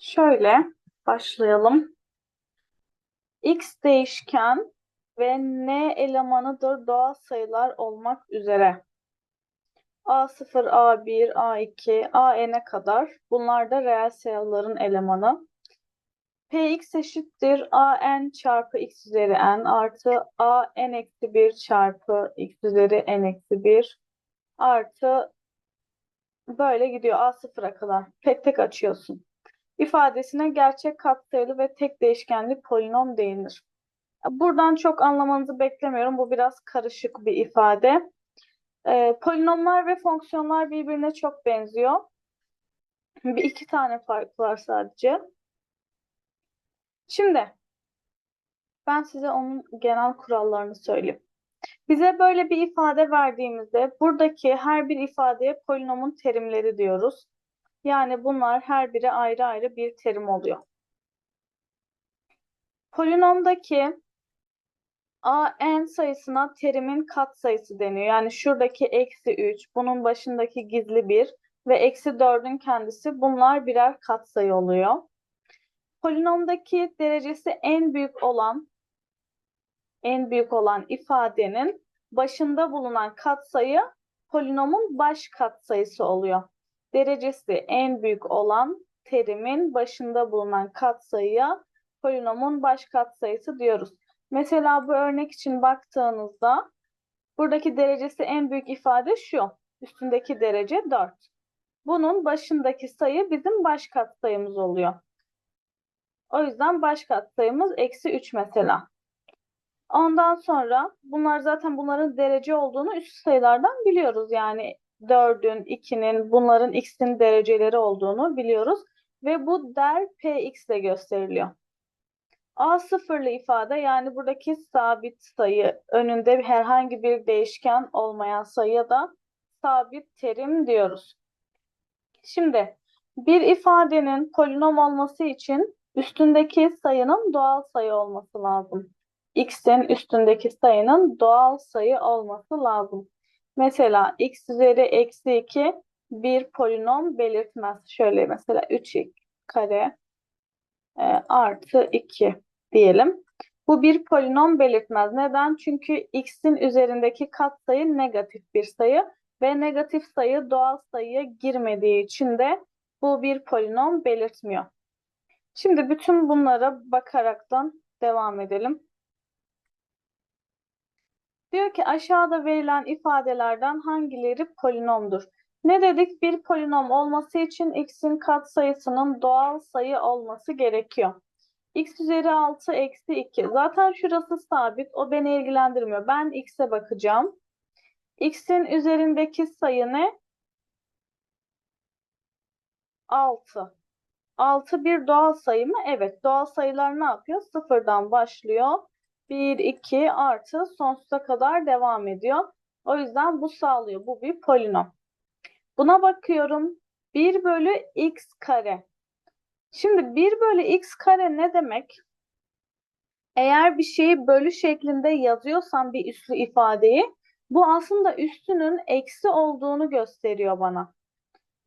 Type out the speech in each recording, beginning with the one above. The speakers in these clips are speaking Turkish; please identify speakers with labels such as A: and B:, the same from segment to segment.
A: Şöyle başlayalım. X değişken ve N elemanıdır doğal sayılar olmak üzere. A0, A1, A2, AN'e kadar bunlar da reel sayıların elemanı. Px eşittir an çarpı x üzeri n artı an eksi 1 çarpı x üzeri n eksi 1 artı böyle gidiyor a sıfıra kadar. Tek tek açıyorsun ifadesine gerçek katsayılı ve tek değişkenli polinom denir. Buradan çok anlamanızı beklemiyorum. Bu biraz karışık bir ifade. Ee, polinomlar ve fonksiyonlar birbirine çok benziyor. Bir iki tane fark var sadece. Şimdi ben size onun genel kurallarını söyleyeyim. Bize böyle bir ifade verdiğimizde buradaki her bir ifadeye polinomun terimleri diyoruz. Yani bunlar her biri ayrı ayrı bir terim oluyor. Polinomdaki a n sayısına terimin katsayısı deniyor. Yani şuradaki eksi 3, bunun başındaki gizli 1 ve eksi 4'ün kendisi bunlar birer katsayı oluyor. Polinomdaki derecesi en büyük olan en büyük olan ifadenin başında bulunan katsayı polinomun baş katsayısı oluyor derecesi en büyük olan terimin başında bulunan katsayıya polinomun baş katsayısı diyoruz. Mesela bu örnek için baktığınızda buradaki derecesi en büyük ifade şu. Üstündeki derece 4. Bunun başındaki sayı bizim baş katsayımız oluyor. O yüzden baş katsayımız eksi 3 mesela. Ondan sonra bunlar zaten bunların derece olduğunu üst sayılardan biliyoruz. Yani 4'ün, 2'nin, bunların x'in dereceleri olduğunu biliyoruz. Ve bu der px ile gösteriliyor. A sıfırlı ifade yani buradaki sabit sayı önünde herhangi bir değişken olmayan sayıya da sabit terim diyoruz. Şimdi bir ifadenin polinom olması için üstündeki sayının doğal sayı olması lazım. X'in üstündeki sayının doğal sayı olması lazım. Mesela x üzeri eksi 2 bir polinom belirtmez. Şöyle mesela 3x kare e, artı 2 diyelim. Bu bir polinom belirtmez. Neden? Çünkü x'in üzerindeki katsayı negatif bir sayı ve negatif sayı doğal sayıya girmediği için de bu bir polinom belirtmiyor. Şimdi bütün bunlara bakaraktan devam edelim. Diyor ki aşağıda verilen ifadelerden hangileri polinomdur? Ne dedik? Bir polinom olması için x'in katsayısının doğal sayı olması gerekiyor. x üzeri 6 eksi 2. Zaten şurası sabit. O beni ilgilendirmiyor. Ben x'e bakacağım. x'in üzerindeki sayı ne? 6. 6 bir doğal sayı mı? Evet. Doğal sayılar ne yapıyor? Sıfırdan başlıyor 1, 2 artı sonsuza kadar devam ediyor. O yüzden bu sağlıyor. Bu bir polinom. Buna bakıyorum. 1 bölü x kare. Şimdi 1 bölü x kare ne demek? Eğer bir şeyi bölü şeklinde yazıyorsam bir üslü ifadeyi bu aslında üstünün eksi olduğunu gösteriyor bana.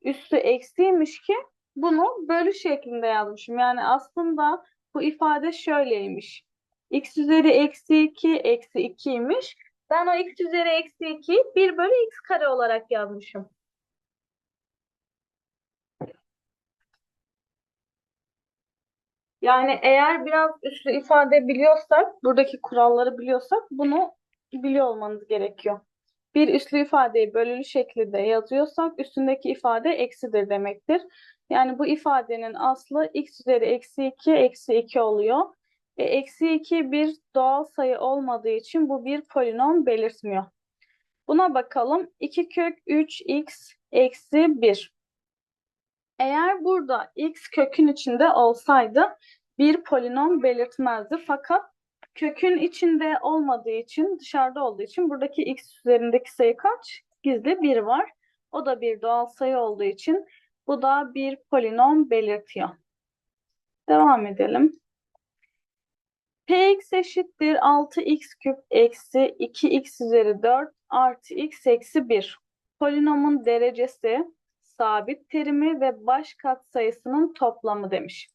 A: Üstü eksiymiş ki bunu bölü şeklinde yazmışım. Yani aslında bu ifade şöyleymiş x üzeri eksi 2 eksi 2'ymiş. Ben o x üzeri eksi 2'yi 1 bölü x kare olarak yazmışım. Yani eğer biraz üslü ifade biliyorsak, buradaki kuralları biliyorsak bunu biliyor olmanız gerekiyor. Bir üslü ifadeyi bölülü şekilde yazıyorsak üstündeki ifade eksidir demektir. Yani bu ifadenin aslı x üzeri eksi 2 eksi 2 oluyor. E, eksi 2 bir doğal sayı olmadığı için bu bir polinom belirtmiyor. Buna bakalım. 2 kök 3x eksi 1. Eğer burada x kökün içinde olsaydı bir polinom belirtmezdi. Fakat kökün içinde olmadığı için, dışarıda olduğu için buradaki x üzerindeki sayı kaç? Gizli 1 var. O da bir doğal sayı olduğu için bu da bir polinom belirtiyor. Devam edelim. Px eşittir 6x küp eksi 2x üzeri 4 artı x eksi 1. Polinomun derecesi sabit terimi ve baş katsayısının toplamı demiş.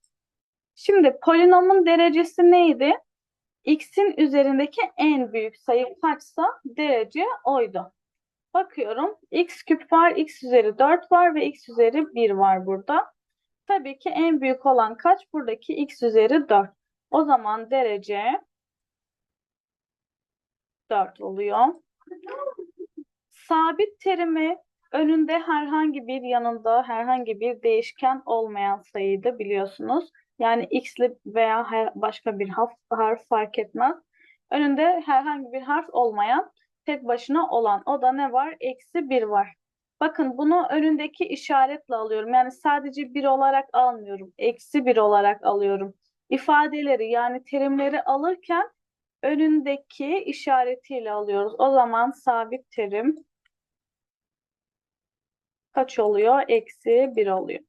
A: Şimdi polinomun derecesi neydi? X'in üzerindeki en büyük sayı kaçsa derece oydu. Bakıyorum. X küp var, X üzeri 4 var ve X üzeri 1 var burada. Tabii ki en büyük olan kaç? Buradaki X üzeri 4. O zaman derece 4 oluyor. Sabit terimi önünde herhangi bir yanında herhangi bir değişken olmayan sayıydı biliyorsunuz. Yani x'li veya başka bir harf, harf fark etmez. Önünde herhangi bir harf olmayan tek başına olan o da ne var? Eksi 1 var. Bakın bunu önündeki işaretle alıyorum. Yani sadece 1 olarak almıyorum. Eksi 1 olarak alıyorum. İfadeleri yani terimleri alırken önündeki işaretiyle alıyoruz. O zaman sabit terim kaç oluyor? Eksi 1 oluyor.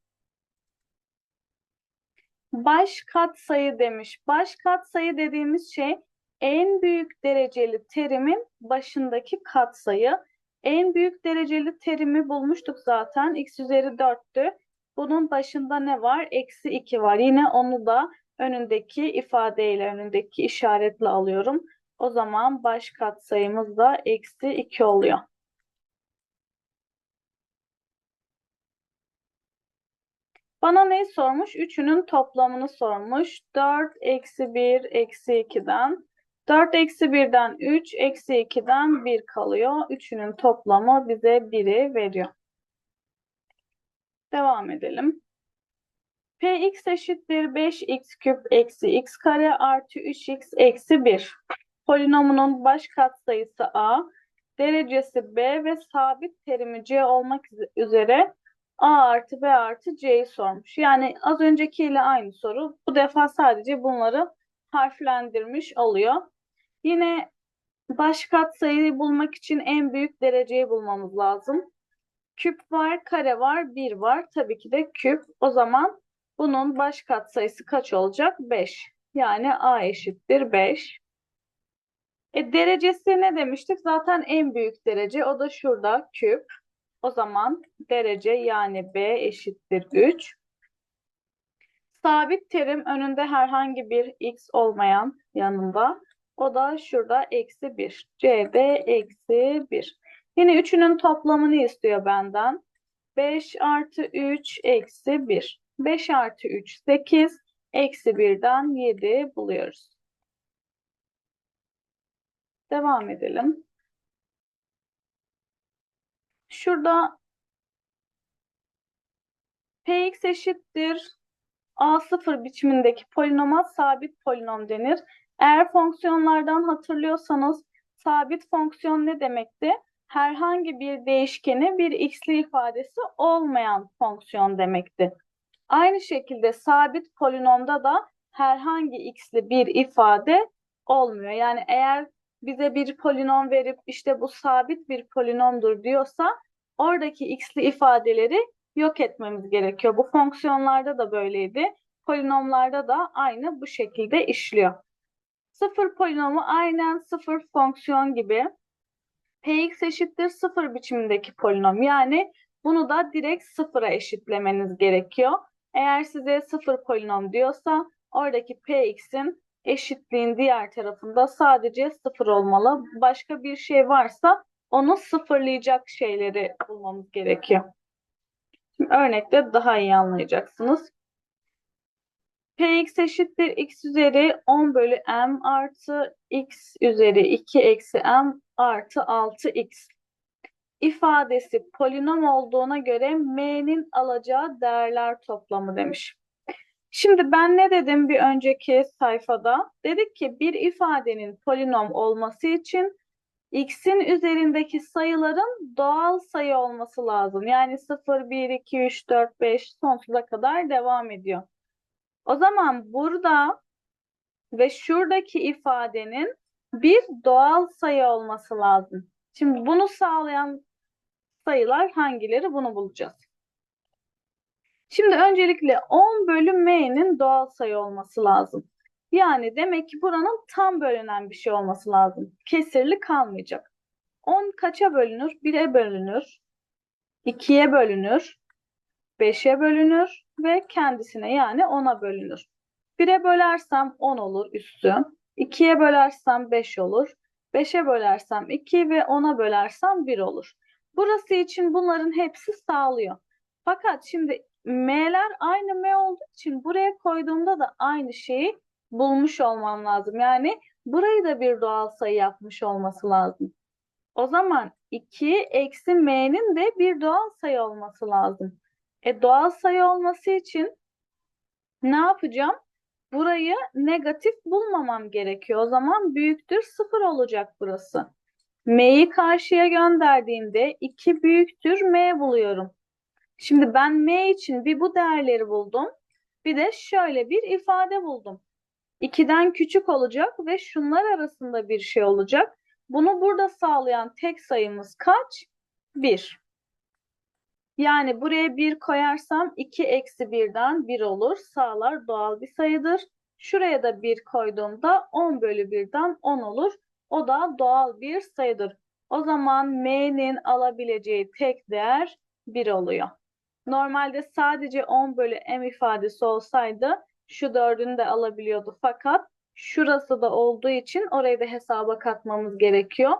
A: Baş katsayı demiş. Baş katsayı dediğimiz şey en büyük dereceli terimin başındaki katsayı. En büyük dereceli terimi bulmuştuk zaten. X üzeri 4'tü. Bunun başında ne var? Eksi 2 var. Yine onu da önündeki ifadeyle, önündeki işaretle alıyorum. O zaman baş katsayımız da eksi 2 oluyor. Bana ne sormuş? Üçünün toplamını sormuş. 4 eksi 1 eksi 2'den. 4 eksi 1'den 3 eksi 2'den 1 kalıyor. Üçünün toplamı bize 1'i veriyor. Devam edelim. Px eşittir 5x küp eksi x kare artı 3x eksi 1. Polinomunun baş katsayısı a, derecesi b ve sabit terimi c olmak üzere a artı b artı c'yi sormuş. Yani az öncekiyle aynı soru. Bu defa sadece bunları harflendirmiş oluyor. Yine baş katsayıyı bulmak için en büyük dereceyi bulmamız lazım. Küp var, kare var, 1 var. Tabii ki de küp. O zaman bunun baş katsayısı kaç olacak? 5. Yani a eşittir 5. E, derecesi ne demiştik? Zaten en büyük derece. O da şurada küp. O zaman derece yani b eşittir 3. Sabit terim önünde herhangi bir x olmayan yanında. O da şurada eksi 1. cb eksi 1. Yine üçünün toplamını istiyor benden. 5 artı 3 eksi 1. 5 artı 3 8. Eksi 1'den 7 buluyoruz. Devam edelim. Şurada px eşittir a0 biçimindeki polinoma sabit polinom denir. Eğer fonksiyonlardan hatırlıyorsanız sabit fonksiyon ne demekti? Herhangi bir değişkeni bir x'li ifadesi olmayan fonksiyon demekti. Aynı şekilde sabit polinomda da herhangi x'li bir ifade olmuyor. Yani eğer bize bir polinom verip işte bu sabit bir polinomdur diyorsa oradaki x'li ifadeleri yok etmemiz gerekiyor. Bu fonksiyonlarda da böyleydi. Polinomlarda da aynı bu şekilde işliyor. Sıfır polinomu aynen sıfır fonksiyon gibi px eşittir sıfır biçimindeki polinom. Yani bunu da direkt sıfıra eşitlemeniz gerekiyor. Eğer size sıfır polinom diyorsa oradaki px'in eşitliğin diğer tarafında sadece sıfır olmalı. Başka bir şey varsa onu sıfırlayacak şeyleri bulmamız gerekiyor. Şimdi örnekte daha iyi anlayacaksınız. Px eşittir x üzeri 10 bölü m artı x üzeri 2 eksi m artı 6x ifadesi polinom olduğuna göre m'nin alacağı değerler toplamı demiş. Şimdi ben ne dedim bir önceki sayfada? Dedik ki bir ifadenin polinom olması için x'in üzerindeki sayıların doğal sayı olması lazım. Yani 0, 1, 2, 3, 4, 5 sonsuza kadar devam ediyor. O zaman burada ve şuradaki ifadenin bir doğal sayı olması lazım. Şimdi bunu sağlayan sayılar hangileri? Bunu bulacağız. Şimdi öncelikle 10 bölü m'nin doğal sayı olması lazım. Yani demek ki buranın tam bölünen bir şey olması lazım. Kesirli kalmayacak. 10 kaça bölünür? 1'e bölünür. 2'ye bölünür. 5'e bölünür ve kendisine yani 10'a bölünür. 1'e bölersem 10 olur üssü. 2'ye bölersem 5 olur. 5'e bölersem 2 ve 10'a bölersem 1 olur. Burası için bunların hepsi sağlıyor. Fakat şimdi m'ler aynı m olduğu için buraya koyduğumda da aynı şeyi bulmuş olmam lazım. Yani burayı da bir doğal sayı yapmış olması lazım. O zaman 2 eksi m'nin de bir doğal sayı olması lazım. E doğal sayı olması için ne yapacağım? Burayı negatif bulmamam gerekiyor. O zaman büyüktür 0 olacak burası. M'yi karşıya gönderdiğimde 2 büyüktür M buluyorum. Şimdi ben M için bir bu değerleri buldum. Bir de şöyle bir ifade buldum. 2'den küçük olacak ve şunlar arasında bir şey olacak. Bunu burada sağlayan tek sayımız kaç? 1. Yani buraya 1 koyarsam 2 eksi 1'den 1 olur. Sağlar doğal bir sayıdır. Şuraya da 1 koyduğumda 10 bölü 1'den 10 olur. O da doğal bir sayıdır. O zaman m'nin alabileceği tek değer 1 oluyor. Normalde sadece 10 bölü m ifadesi olsaydı şu 4'ünü de alabiliyordu. Fakat şurası da olduğu için orayı da hesaba katmamız gerekiyor.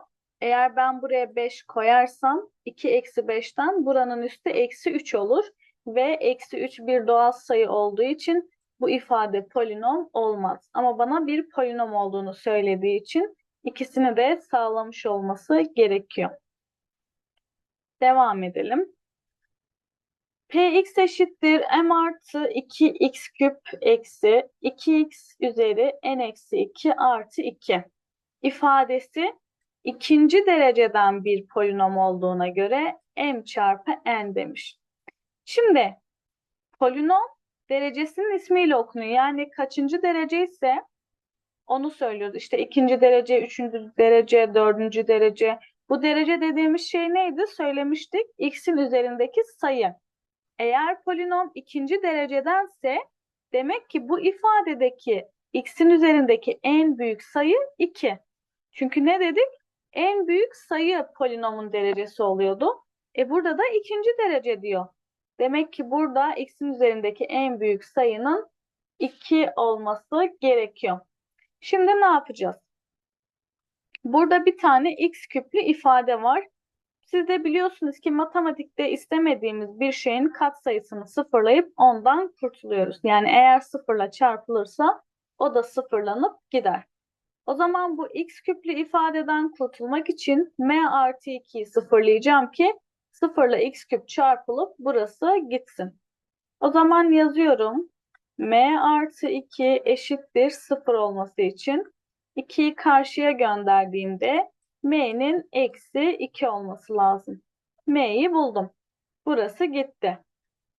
A: Eğer ben buraya 5 koyarsam 2 eksi 5'ten buranın üstü eksi 3 olur. Ve eksi 3 bir doğal sayı olduğu için bu ifade polinom olmaz. Ama bana bir polinom olduğunu söylediği için ikisini de sağlamış olması gerekiyor. Devam edelim. Px eşittir m artı 2x küp eksi 2x üzeri n eksi 2 artı 2 ifadesi ikinci dereceden bir polinom olduğuna göre m çarpı n demiş. Şimdi polinom derecesinin ismiyle okunuyor. Yani kaçıncı derece ise onu söylüyoruz. İşte ikinci derece, üçüncü derece, dördüncü derece. Bu derece dediğimiz şey neydi? Söylemiştik. X'in üzerindeki sayı. Eğer polinom ikinci derecedense demek ki bu ifadedeki x'in üzerindeki en büyük sayı 2. Çünkü ne dedik? En büyük sayı polinomun derecesi oluyordu. E burada da ikinci derece diyor. Demek ki burada x'in üzerindeki en büyük sayının 2 olması gerekiyor. Şimdi ne yapacağız? Burada bir tane x küplü ifade var. Siz de biliyorsunuz ki matematikte istemediğimiz bir şeyin katsayısını sıfırlayıp ondan kurtuluyoruz. Yani eğer sıfırla çarpılırsa o da sıfırlanıp gider. O zaman bu x küplü ifadeden kurtulmak için m artı 2'yi sıfırlayacağım ki sıfırla x küp çarpılıp burası gitsin. O zaman yazıyorum. M artı 2 eşittir sıfır olması için 2'yi karşıya gönderdiğimde m'nin eksi 2 olması lazım. m'yi buldum. Burası gitti.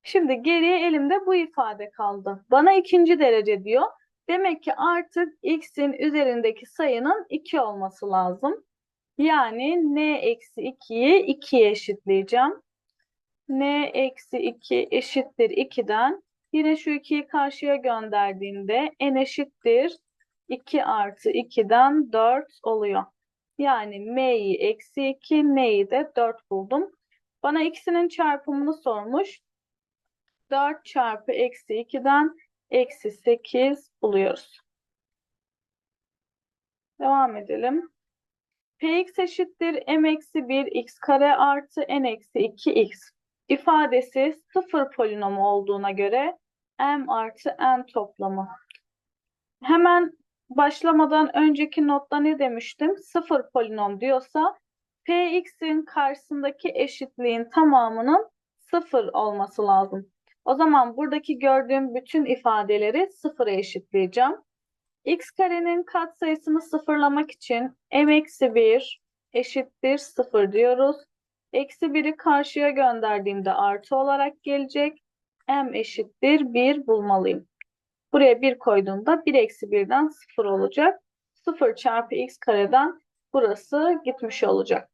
A: Şimdi geriye elimde bu ifade kaldı. Bana ikinci derece diyor. Demek ki artık x'in üzerindeki sayının 2 olması lazım. Yani n eksi 2'yi 2'ye eşitleyeceğim. n eksi 2 eşittir 2'den. Yine şu 2'yi karşıya gönderdiğimde n eşittir 2 artı 2'den 4 oluyor. Yani m'yi eksi 2, n'yi de 4 buldum. Bana ikisinin çarpımını sormuş. 4 çarpı eksi 2'den eksi 8 buluyoruz. Devam edelim. Px eşittir m eksi 1 x kare artı n eksi 2 x ifadesi sıfır polinomu olduğuna göre m artı n toplamı. Hemen başlamadan önceki notta ne demiştim? Sıfır polinom diyorsa Px'in karşısındaki eşitliğin tamamının sıfır olması lazım. O zaman buradaki gördüğüm bütün ifadeleri sıfıra eşitleyeceğim. x karenin katsayısını sıfırlamak için m eksi 1 eşittir 0 diyoruz. Eksi 1'i karşıya gönderdiğimde artı olarak gelecek. M eşittir 1 bulmalıyım. Buraya 1 koyduğumda 1 eksi 1'den 0 olacak. 0 çarpı x kareden burası gitmiş olacak.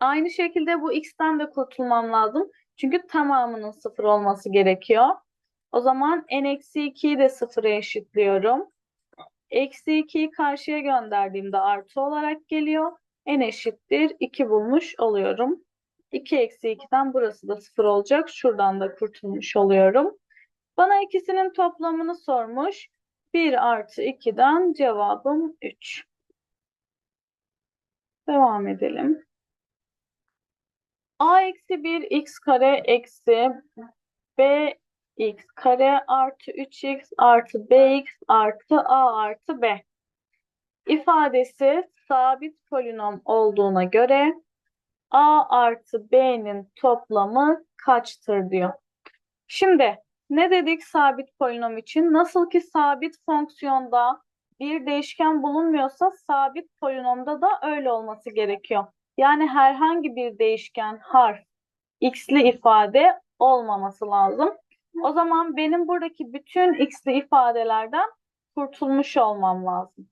A: Aynı şekilde bu x'ten de kurtulmam lazım. Çünkü tamamının 0 olması gerekiyor. O zaman n eksi 2'yi de 0'a eşitliyorum. Eksi 2'yi karşıya gönderdiğimde artı olarak geliyor. n eşittir 2 bulmuş oluyorum. 2 eksi 2'den burası da 0 olacak. Şuradan da kurtulmuş oluyorum. Bana ikisinin toplamını sormuş. 1 artı 2'den cevabım 3. Devam edelim. a eksi 1 x kare eksi b x kare artı 3x artı bx artı a artı b ifadesi sabit polinom olduğuna göre a artı b'nin toplamı kaçtır diyor. Şimdi ne dedik sabit polinom için? Nasıl ki sabit fonksiyonda bir değişken bulunmuyorsa sabit polinomda da öyle olması gerekiyor. Yani herhangi bir değişken harf x'li ifade olmaması lazım. O zaman benim buradaki bütün x'li ifadelerden kurtulmuş olmam lazım.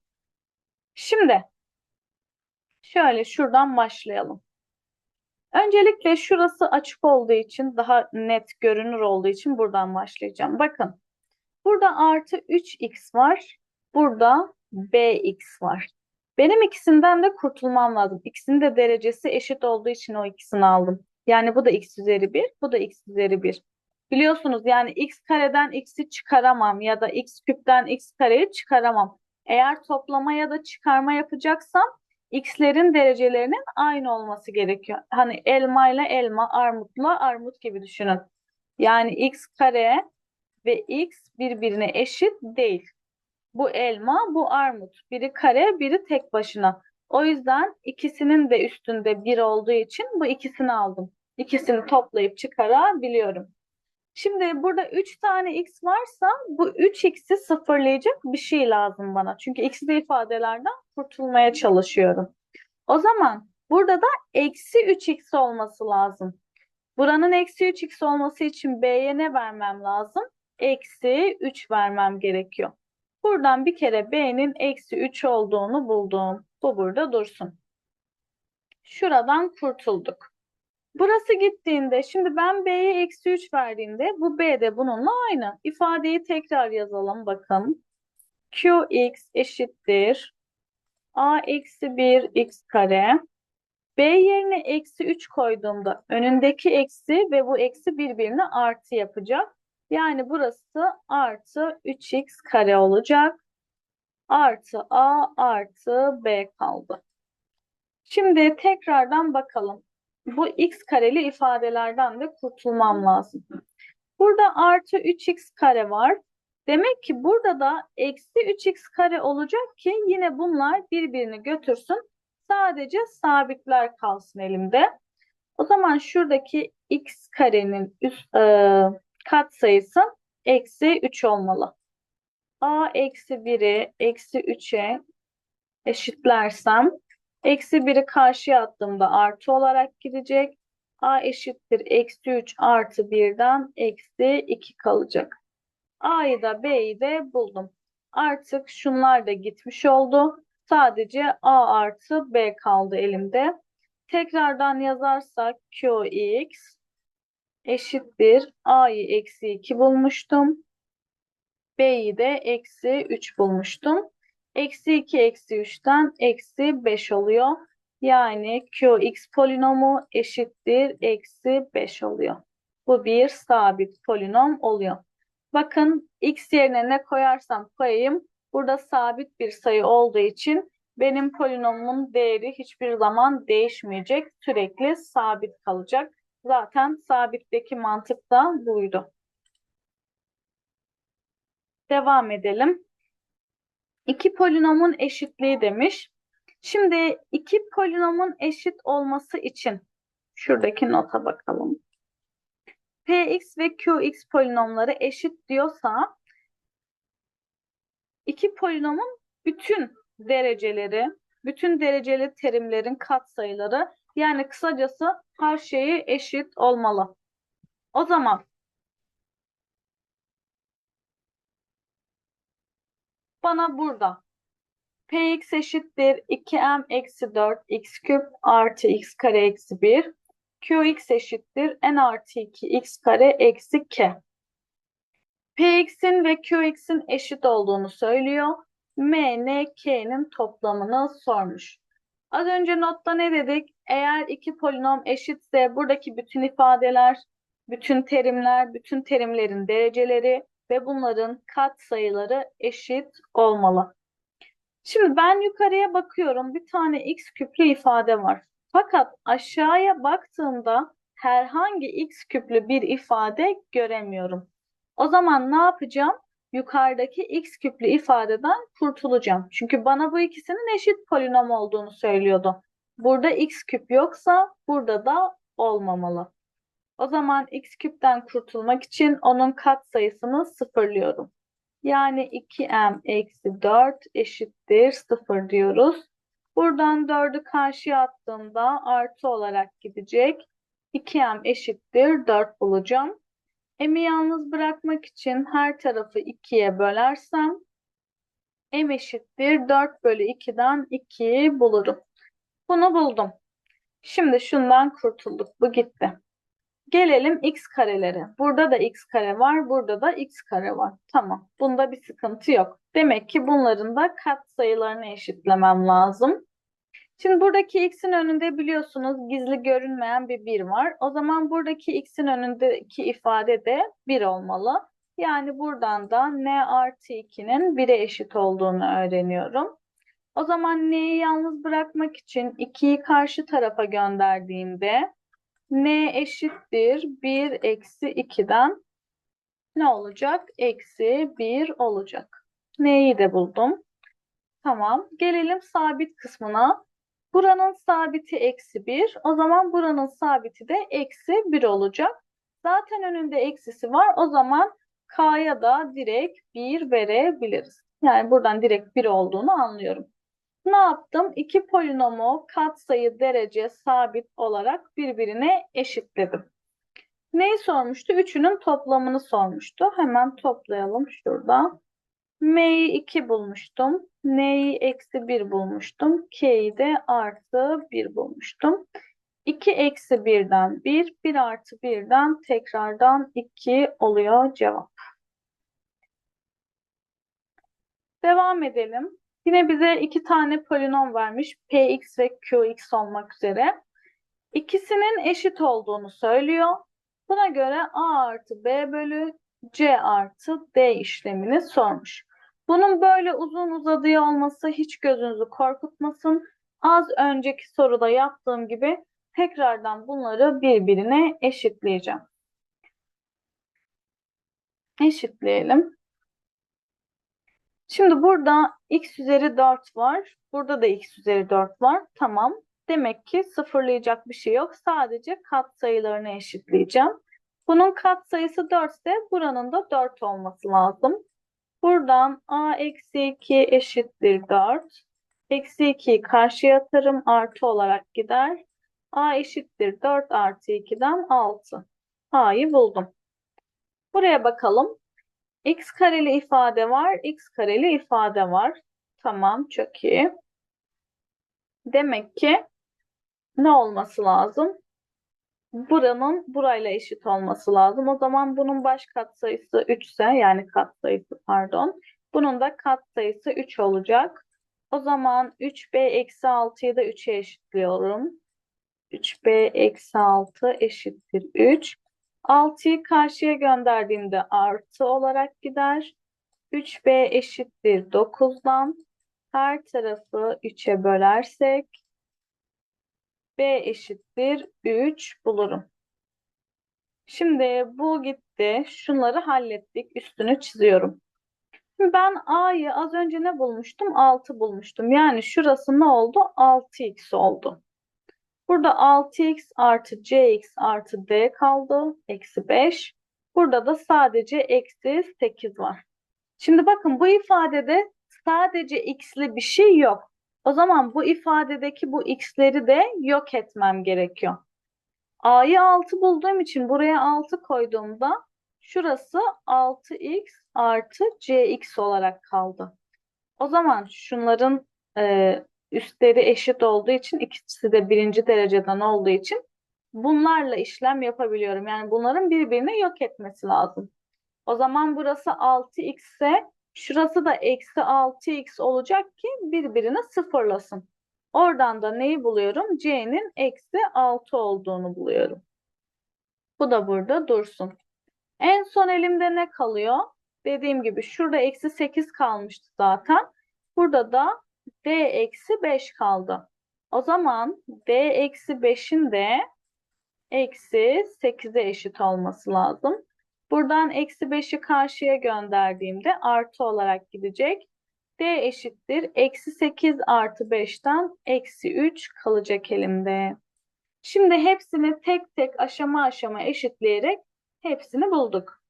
A: Şimdi şöyle şuradan başlayalım. Öncelikle şurası açık olduğu için daha net görünür olduğu için buradan başlayacağım. Bakın burada artı 3x var. Burada bx var. Benim ikisinden de kurtulmam lazım. İkisinin de derecesi eşit olduğu için o ikisini aldım. Yani bu da x üzeri 1, bu da x üzeri 1. Biliyorsunuz yani x kareden x'i çıkaramam ya da x küpten x kareyi çıkaramam. Eğer toplama ya da çıkarma yapacaksam x'lerin derecelerinin aynı olması gerekiyor. Hani elma ile elma, armutla armut gibi düşünün. Yani x kare ve x birbirine eşit değil. Bu elma, bu armut. Biri kare, biri tek başına. O yüzden ikisinin de üstünde bir olduğu için bu ikisini aldım. İkisini toplayıp çıkarabiliyorum. Şimdi burada 3 tane x varsa bu 3x'i sıfırlayacak bir şey lazım bana. Çünkü x'li ifadelerden kurtulmaya çalışıyorum. O zaman burada da eksi 3x olması lazım. Buranın eksi 3x olması için b'ye ne vermem lazım? Eksi 3 vermem gerekiyor. Buradan bir kere b'nin eksi 3 olduğunu buldum. Bu burada dursun. Şuradan kurtulduk. Burası gittiğinde şimdi ben b'ye eksi 3 verdiğimde bu b de bununla aynı. İfadeyi tekrar yazalım bakın. qx eşittir a eksi 1 x kare. b yerine eksi 3 koyduğumda önündeki eksi ve bu eksi birbirine artı yapacak. Yani burası artı 3x kare olacak. Artı a artı b kaldı. Şimdi tekrardan bakalım bu x kareli ifadelerden de kurtulmam lazım. Burada artı 3x kare var. Demek ki burada da eksi 3x kare olacak ki yine bunlar birbirini götürsün. Sadece sabitler kalsın elimde. O zaman şuradaki x karenin üst e, katsayısı eksi 3 olmalı. a eksi 1'i eksi 3'e eşitlersem Eksi 1'i karşıya attığımda artı olarak gidecek. A eşittir eksi 3 artı 1'den eksi 2 kalacak. A'yı da B'yi de buldum. Artık şunlar da gitmiş oldu. Sadece A artı B kaldı elimde. Tekrardan yazarsak Qx eşittir. A'yı eksi 2 bulmuştum. B'yi de eksi 3 bulmuştum. Eksi 2 eksi 3'ten eksi 5 oluyor. Yani Qx polinomu eşittir eksi 5 oluyor. Bu bir sabit polinom oluyor. Bakın x yerine ne koyarsam koyayım. Burada sabit bir sayı olduğu için benim polinomumun değeri hiçbir zaman değişmeyecek. Sürekli sabit kalacak. Zaten sabitteki mantık da buydu. Devam edelim. İki polinomun eşitliği demiş. Şimdi iki polinomun eşit olması için şuradaki nota bakalım. Px ve Qx polinomları eşit diyorsa iki polinomun bütün dereceleri, bütün dereceli terimlerin katsayıları yani kısacası her şeyi eşit olmalı. O zaman bana burada Px eşittir 2m eksi 4 x küp artı x kare eksi 1. Qx eşittir n artı 2 x kare eksi k. Px'in ve Qx'in eşit olduğunu söylüyor. M, N, K'nin toplamını sormuş. Az önce notta ne dedik? Eğer iki polinom eşitse buradaki bütün ifadeler, bütün terimler, bütün terimlerin dereceleri ve bunların katsayıları eşit olmalı. Şimdi ben yukarıya bakıyorum. Bir tane x küplü ifade var. Fakat aşağıya baktığımda herhangi x küplü bir ifade göremiyorum. O zaman ne yapacağım? Yukarıdaki x küplü ifadeden kurtulacağım. Çünkü bana bu ikisinin eşit polinom olduğunu söylüyordu. Burada x küp yoksa burada da olmamalı. O zaman x küpten kurtulmak için onun katsayısını sıfırlıyorum. Yani 2m eksi 4 eşittir 0 diyoruz. Buradan 4'ü karşıya attığımda artı olarak gidecek. 2m eşittir 4 bulacağım. M'i yalnız bırakmak için her tarafı 2'ye bölersem m eşittir 4 bölü 2'den 2'yi bulurum. Bunu buldum. Şimdi şundan kurtulduk. Bu gitti. Gelelim x karelere. Burada da x kare var, burada da x kare var. Tamam. Bunda bir sıkıntı yok. Demek ki bunların da katsayılarını eşitlemem lazım. Şimdi buradaki x'in önünde biliyorsunuz gizli görünmeyen bir 1 var. O zaman buradaki x'in önündeki ifade de 1 olmalı. Yani buradan da n artı 2'nin 1'e eşit olduğunu öğreniyorum. O zaman n'yi yalnız bırakmak için 2'yi karşı tarafa gönderdiğimde n eşittir 1 eksi 2'den ne olacak? Eksi 1 olacak. N'yi de buldum. Tamam. Gelelim sabit kısmına. Buranın sabiti eksi 1. O zaman buranın sabiti de eksi 1 olacak. Zaten önünde eksisi var. O zaman k'ya da direkt 1 verebiliriz. Yani buradan direkt 1 olduğunu anlıyorum. Ne yaptım? İki polinomu katsayı derece sabit olarak birbirine eşitledim. Neyi sormuştu? Üçünün toplamını sormuştu. Hemen toplayalım şurada. M'yi 2 bulmuştum. N'yi eksi 1 bulmuştum. K'yi de artı 1 bulmuştum. 2 eksi 1'den 1, 1 artı 1'den tekrardan 2 oluyor cevap. Devam edelim. Yine bize iki tane polinom vermiş. Px ve Qx olmak üzere. İkisinin eşit olduğunu söylüyor. Buna göre A artı B bölü C artı D işlemini sormuş. Bunun böyle uzun uzadığı olması hiç gözünüzü korkutmasın. Az önceki soruda yaptığım gibi tekrardan bunları birbirine eşitleyeceğim. Eşitleyelim. Şimdi burada x üzeri 4 var. Burada da x üzeri 4 var. Tamam. Demek ki sıfırlayacak bir şey yok. Sadece katsayılarını eşitleyeceğim. Bunun katsayısı 4 ise buranın da 4 olması lazım. Buradan a eksi 2 eşittir 4. Eksi 2'yi karşıya atarım. Artı olarak gider. a eşittir 4 artı 2'den 6. a'yı buldum. Buraya bakalım. X kareli ifade var. x kareli ifade var. Tamam çok iyi. Demek ki ne olması lazım? Buranın burayla eşit olması lazım. O zaman bunun baş katsayısı 3 ise yani katsayısı pardon. Bunun da katsayısı 3 olacak. O zaman 3b eksi 6'yı da 3'e eşitliyorum. 3b eksi 6 eşittir 3. 6'yı karşıya gönderdiğimde artı olarak gider. 3b eşittir 9'dan her tarafı 3'e bölersek b eşittir 3 bulurum. Şimdi bu gitti. Şunları hallettik. Üstünü çiziyorum. Ben a'yı az önce ne bulmuştum? 6 bulmuştum. Yani şurası ne oldu? 6x oldu. Burada 6x artı cx artı d kaldı. Eksi 5. Burada da sadece eksi 8 var. Şimdi bakın bu ifadede sadece x'li bir şey yok. O zaman bu ifadedeki bu x'leri de yok etmem gerekiyor. A'yı 6 bulduğum için buraya 6 koyduğumda şurası 6x artı cx olarak kaldı. O zaman şunların e, üstleri eşit olduğu için ikisi de birinci dereceden olduğu için bunlarla işlem yapabiliyorum. Yani bunların birbirini yok etmesi lazım. O zaman burası 6x ise şurası da eksi 6x olacak ki birbirini sıfırlasın. Oradan da neyi buluyorum? C'nin eksi 6 olduğunu buluyorum. Bu da burada dursun. En son elimde ne kalıyor? Dediğim gibi şurada eksi 8 kalmıştı zaten. Burada da D eksi 5 kaldı. O zaman D eksi 5'in de eksi 8'e eşit olması lazım. Buradan eksi 5'i karşıya gönderdiğimde artı olarak gidecek. D eşittir. Eksi 8 artı 5'ten eksi 3 kalacak elimde. Şimdi hepsini tek tek aşama aşama eşitleyerek hepsini bulduk.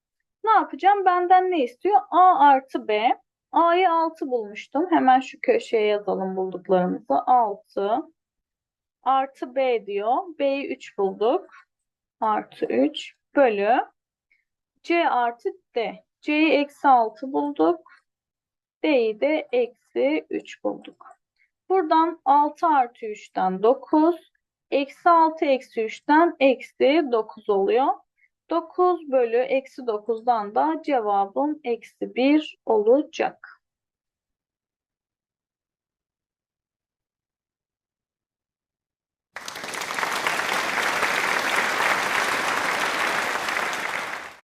A: Ne yapacağım? Benden ne istiyor? A artı B. A'yı 6 bulmuştum. Hemen şu köşeye yazalım bulduklarımızı. 6 artı B diyor. B'yi 3 bulduk. Artı 3 bölü C artı D. C'yi eksi 6 bulduk. D'yi de eksi 3 bulduk. Buradan 6 artı 3'ten 9. Eksi 6 eksi 3'ten eksi 9 oluyor. 9 bölü eksi 9'dan da cevabım eksi 1 olacak.